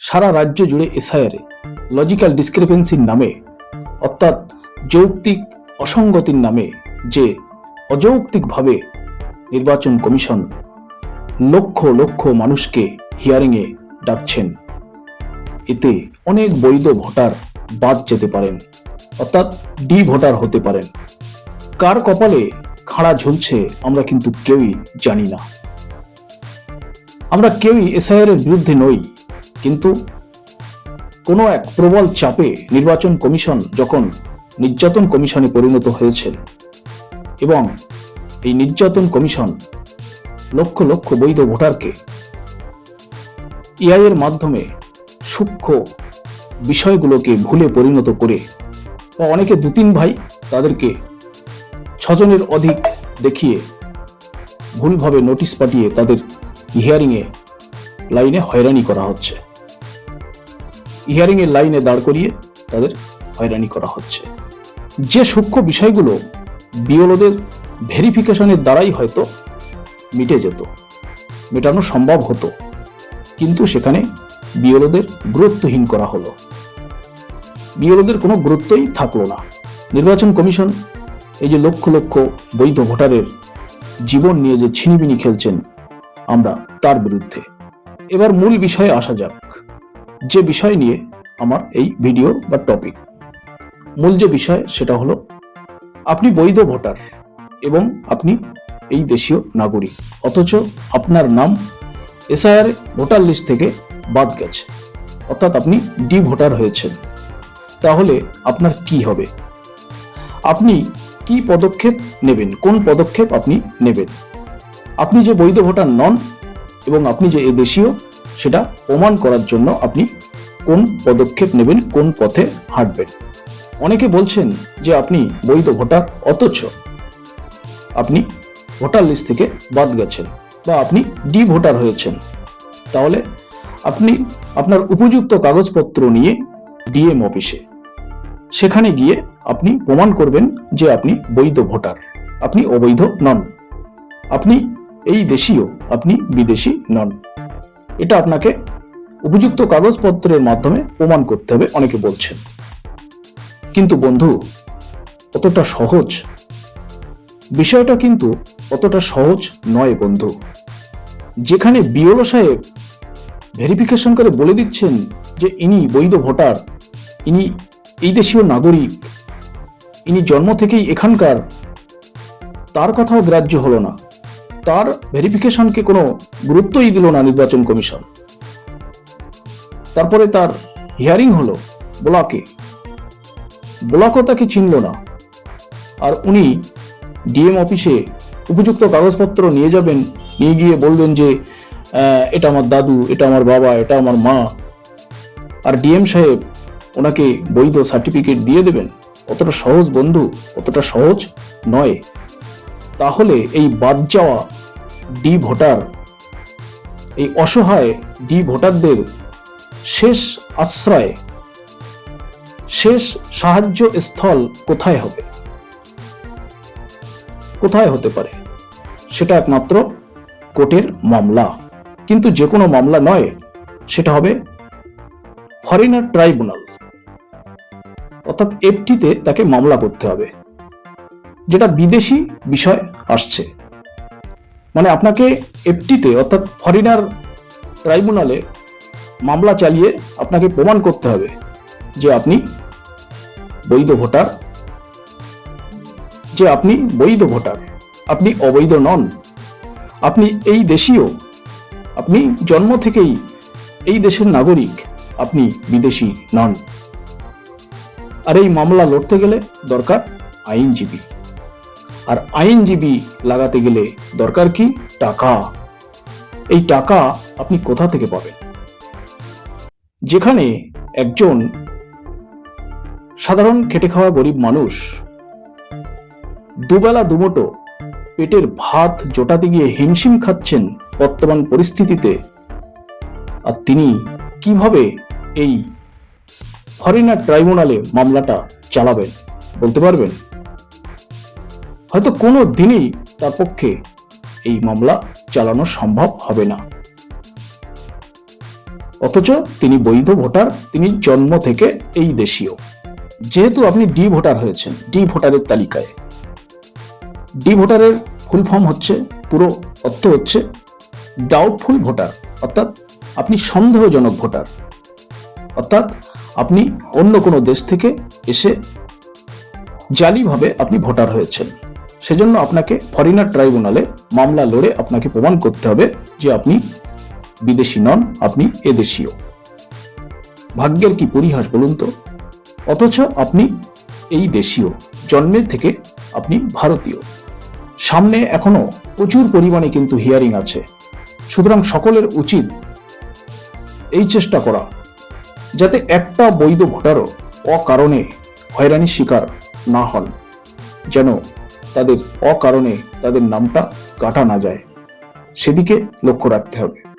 সারা রাজ্য জুড়ে এসআইআরে লজিক্যাল ডিসক্রিপেন্সির নামে, অর্থাৎ যৌক্তিক অসঙ্গতির নামে যে অযৌক্তিকভাবে নির্বাচন কমিশন লক্ষ লক্ষ মানুষকে হিয়ারিংয়ে ডাকছেন। এতে অনেক বৈধ ভোটার বাদ যেতে পারেন, অর্থাৎ ডি ভোটার হতে পারেন। কার কপালে খাড়া ঝুলছে আমরা কিন্তু কেউই জানি না। আমরা কেউই এসআইআর এর বিরুদ্ধে নই। কিন্তু কোনো এক প্রবল চাপে নির্বাচন কমিশন যখন নির্যাতন কমিশনে পরিণত হয়েছেন এবং এই নির্যাতন কমিশন লক্ষ লক্ষ বৈধ ভোটারকে এআই মাধ্যমে সূক্ষ্ম বিষয়গুলোকে ভুলে পরিণত করে বা অনেকে দু তিন ভাই তাদেরকে ছজনের অধিক দেখিয়ে ভুলভাবে নোটিশ পাঠিয়ে তাদের হিয়ারিংয়ে লাইনে হয়রানি করা হচ্ছে। হিয়ারিংয়ের লাইনে দাঁড় করিয়ে তাদের হয়রানি করা হচ্ছে। যে সূক্ষ্ম বিষয়গুলো বিওলোদের ভেরিফিকেশনের দ্বারাই হয়তো মিটে যেত, মেটানো সম্ভব হতো, কিন্তু সেখানে বিওলোদের গুরুত্বহীন করা হলো। বিওলোদের কোনো গুরুত্বই থাকল না। নির্বাচন কমিশন এই যে লক্ষ লক্ষ বৈধ ভোটারের জীবন নিয়ে যে ছিনিবিনি খেলছেন আমরা তার বিরুদ্ধে। এবার মূল বিষয়ে আসা যাক। যে বিষয় নিয়ে আমার এই ভিডিও বা টপিক মূল যে বিষয়, সেটা হলো আপনি বৈধ ভোটার এবং আপনি এই দেশীয় নাগরিক, অথচ আপনার নাম এসআইআর ভোটার লিস্ট থেকে বাদ গেছে, অর্থাৎ আপনি ডি ভোটার হয়েছেন। তাহলে আপনার কি হবে? আপনি কি পদক্ষেপ নেবেন? কোন পদক্ষেপ আপনি নেবেন? আপনি যে বৈধ ভোটার নন এবং আপনি যে এ দেশীয় সেটা প্রমাণ করার জন্য আপনি কোন পদক্ষেপ নেবেন, কোন পথে হাঁটবেন। অনেকে বলছেন যে আপনি বৈধ ভোটার, অথচ আপনি ভোটার লিস্ট থেকে বাদ গেছেন বা আপনি ডি ভোটার হয়েছেন। তাহলে আপনি আপনার উপযুক্ত কাগজপত্র নিয়ে ডিএম অফিসে, সেখানে গিয়ে আপনি প্রমাণ করবেন যে আপনি বৈধ ভোটার, আপনি অবৈধ নন। আপনি এই দেশীয়, আপনি বিদেশি নন। এটা আপনাকে উপযুক্ত কাগজপত্রের মাধ্যমে প্রমাণ করতে হবে, অনেকে বলছেন। কিন্তু বন্ধু, অতটা সহজ। বিষয়টা কিন্তু অতটা সহজ নয় বন্ধু। যেখানে বিওলো সাহেব ভেরিফিকেশন করে বলে দিচ্ছেন যে ইনি বৈধ ভোটার, ইনি এই দেশীয় নাগরিক, ইনি জন্ম থেকেই এখানকার, তার কথাও গ্রাহ্য হলো না। তার ভেরিফিকেশনকে কোনো গুরুত্বই দিল না নির্বাচন কমিশন। তারপরে তার হিয়ারিং হলো ব্লকে। ব্লকও তাকে চিনল না। আর উনি ডিএম অফিসে উপযুক্ত কাগজপত্র নিয়ে যাবেন, নিয়ে গিয়ে বলবেন যে এটা আমার দাদু, এটা আমার বাবা, এটা আমার মা। আর ডিএম সাহেব ওনাকে বৈধ সার্টিফিকেট দিয়ে দেবেন। অতটা সহজ বন্ধু, অতটা সহজ নয়। তাহলে এই বাদ যাওয়া ডি ভোটার, এই অসহায় ডি ভোটারদের শেষ আশ্রয়, শেষ সাহায্য স্থল কোথায় হবে? কোথায় হতে পারে? সেটা একমাত্র কোর্টের মামলা। কিন্তু যে কোনো মামলা নয়, সেটা হবে ফরেনার ট্রাইব্যুনাল। অর্থাৎ এফটিতে তাকে মামলা করতে হবে। যেটা বিদেশি বিষয় আসছে। মানে আপনাকে এফটিতে অর্থাৎ ফরেনার ট্রাইব্যুনালে মামলা চালিয়ে আপনাকে প্রমাণ করতে হবে যে আপনি বৈধ ভোটার, যে আপনি বৈধ ভোটার, আপনি অবৈধ নন। আপনি এই দেশীয়, আপনি জন্ম থেকেই এই দেশের নাগরিক, আপনি বিদেশি নন। আর এই মামলা লড়তে গেলে দরকার আইনজীবী। আর আইনজীবী লাগাতে গেলে দরকার কি টাকা? এই টাকা আপনি কোথা থেকে পাবেন? যেখানে একজন সাধারণ খেটে খাওয়া গরিব মানুষ দুবেলা দুমুটো পেটের ভাত জোটাতে গিয়ে হিমশিম খাচ্ছেন বর্তমান পরিস্থিতিতে, আর তিনি কীভাবে এই ফরেনার ট্রাইব্যুনালে মামলাটা চালাবেন বলতে পারবেন? হয়তো কোনো দিনই তার পক্ষে এই মামলা চালানো সম্ভব হবে না। অথচ তিনি বৈধ ভোটার, তিনি জন্ম থেকে এই দেশীয়। যেহেতু আপনি ডি ভোটার হয়েছেন, ডি ভোটারের তালিকায়। ডি ভোটারের ফুল ফর্ম হচ্ছে, পুরো অর্থ হচ্ছে ডাউটফুল ভোটার, অর্থাৎ আপনি সন্দেহজনক ভোটার। অর্থাৎ আপনি অন্য কোনো দেশ থেকে এসে জালিভাবে আপনি ভোটার হয়েছেন। সেজন্য আপনাকে ফরেনার ট্রাইব্যুনালে মামলা লড়ে আপনাকে প্রমাণ করতে হবে যে আপনি বিদেশি নন, আপনি এদেশীয়। ভাগ্যের কি পরিহাস বলুন তো? অথচ আপনি এই দেশীয়, জন্মের থেকে আপনি ভারতীয়। সামনে এখনও প্রচুর পরিমাণে কিন্তু হিয়ারিং আছে। সুতরাং সকলের উচিত এই চেষ্টা করা, যাতে একটা বৈধ ভোটারও অকারণে হয়রানির শিকার না হন, যেন তাদের অকারণে তাদের নামটা কাটা না যায়। সেদিকে লক্ষ্য রাখতে হবে।